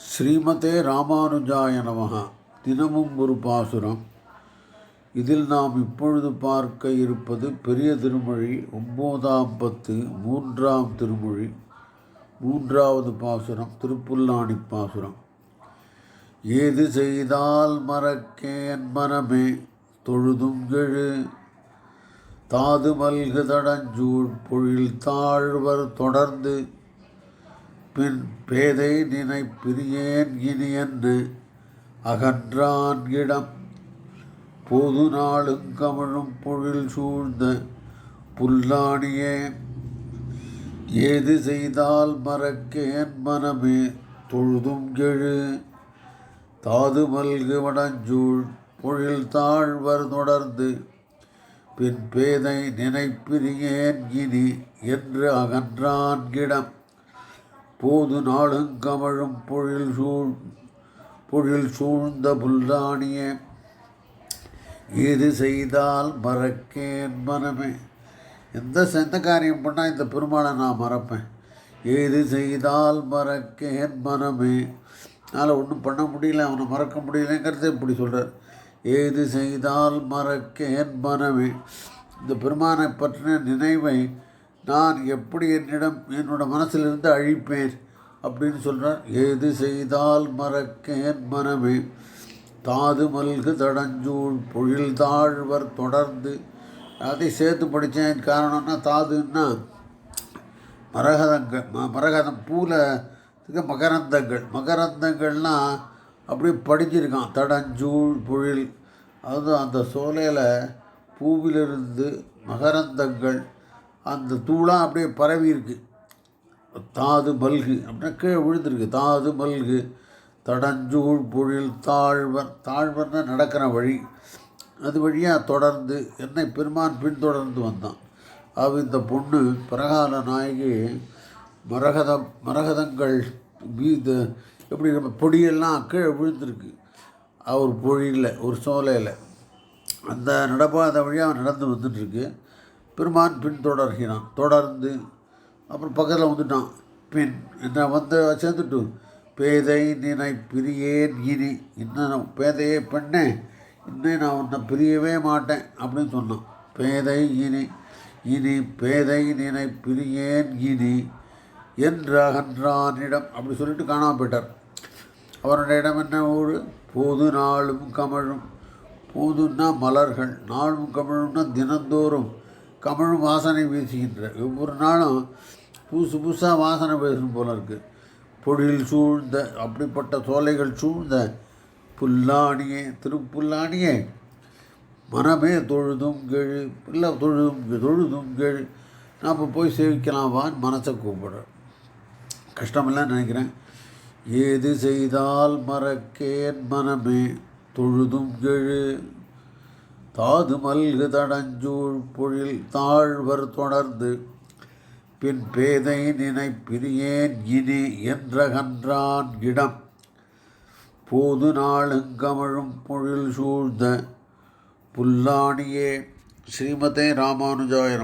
ஸ்ரீமதே ராமானுஜாய நமகா. தினமும் ஒரு பாசுரம். இதில் நாம் இப்பொழுது பார்க்க இருப்பது பெரிய திருமொழி ஒம்போதாம் பத்து மூன்றாம் திருமொழி மூன்றாவது பாசுரம் திருப்புல்லாணி பாசுரம். ஏது செய்தால் மறக்கேன் மனமே தொழுதும் எழு. தாது மல்கு தடஞ்சூழ் பொழில் தாழ்வர் தொடர்ந்து பின் பேதை நினை பிரியேன் இனி என்று அகன்றான் இடம். பொது நாளும் கமழும் பொழில் சூழ்ந்த புல்லாணியே. ஏது செய்தால் மறக்கேன் மனமே. தொழுதும் கெழு. தாது மல்கு வடஞ்சூழ் பொழில் தாழ்வர் தொடர்ந்து பின் பேதை நினைப்பிரியேன் இனி என்று அகன்றான் இடம். போது நாளுங்கமழும் பொழில் சூழ் பொழில் சூழ்ந்த புல்லாணிய ஏது செய்தால் மறக்கேன் மனமே. எந்த எந்த காரியம் பண்ணால் இந்த பெருமாளை நான் மறப்பேன். ஏது செய்தால் மறக்கேன் மனமே. அதனால் ஒன்றும் பண்ண முடியல அவனை மறக்க முடியலைங்கிறத இப்படி சொல்கிறார் ஏது செய்தால் மறக்கேன் மனமே. இந்த பெருமானை பற்றின நினைவை நான் எப்படி என்னிடம் என்னோட மனசிலிருந்து அழிப்பேன் அப்படின்னு சொல்கிறார் எது செய்தால் மறக்கேன் மனமே. தாது மல்கு தடஞ்சூழ் பொழில் தாழ்வர் தொடர்ந்து. அதை சேர்த்து படித்தேன். காரணம்னா தாதுன்னா மரகதங்கள் ம- மரகதம் பூவில் மகரந்தங்கள். மகரந்தங்கள்லாம் அப்படியே படிஞ்சிருக்கான் தடஞ்சூழ் பொழில். அதுவும் அந்த சோலையில் பூவிலிருந்து மகரந்தங்கள். அந்த தூளாக அப்படியே பரவி இருக்கு. தாது மல்கு அப்படின்னா கீழே விழுந்திருக்கு. தாது மல்கு தடஞ்சூழ் பொழில் தாழ்வர் தாழ்வர்னா நடக்கிற வழி. அது வழியாக தொடர்ந்து என்னை பெருமான் பின்தொடர்ந்து வந்தான். அவ இந்த பொண்ணு பிரகால நாயகி மரகத மரகதங்கள் மீது எப்படி நம்ம பொடியெல்லாம் கீழே விழுந்திருக்கு. அவர் பொழியில் ஒரு சோலையில். அந்த நடப்பாத வழியாக நடந்து வந்துட்டுருக்கு பெருமான் பின்தொடர்கிறான் தொடர்ந்து அப்புறம் பக்கத்தில் வந்துட்டான். பின் என்ன வந்து சேர்ந்துட்டு பேதை நினை பிரியேன் இனி. இன்னும் பேதையே பெண்ணே. இன்னும் நான் உன்னை பிரியவே மாட்டேன். அப்படின்னு சொன்னான். பேதை இனி. இனி பேதை நினை பிரியேன் இனி. என்று அகன்றானிடம் அப்படி சொல்லிட்டு காணாமல் போயிட்டார். அவருடைய இடம் என்ன ஊர்? போது நாளும் கமழும். போதுன்னா மலர்கள் நாளும் கமழும்னா தினந்தோறும். கமழும் வாசனை வீசுகின்ற. ஒவ்வொரு நாளும் புதுசு புதுசாக வாசனை வீசும் போல இருக்குது பொழில் சூழ்ந்த அப்படிப்பட்ட சோலைகள் சூழ்ந்த புல்லாணியே திருப்புல்லாணியே. மனமே தொழுதும் கெழு இல்லை தொழுதும் தொழுதும் கெழு. நாம் போய் சேவிக்கலாம் வான்னு மனசை கூப்பிடுறேன். கஷ்டமில்லைன்னு நினைக்கிறேன். ஏது செய்தால் மறக்கேன் மனமே. தொழுதும் கெழு தாது மல்கு தடஞ்சூழ் பொழில் தாழ்வர் தொடர்ந்து பின் பேதை நினை பிரியேன் இனி என்றகன்றான் இடம். போது நாளுங்கமழும் பொழில் சூழ்ந்த புல்லாணியே ஸ்ரீமதே ராமானுஜாய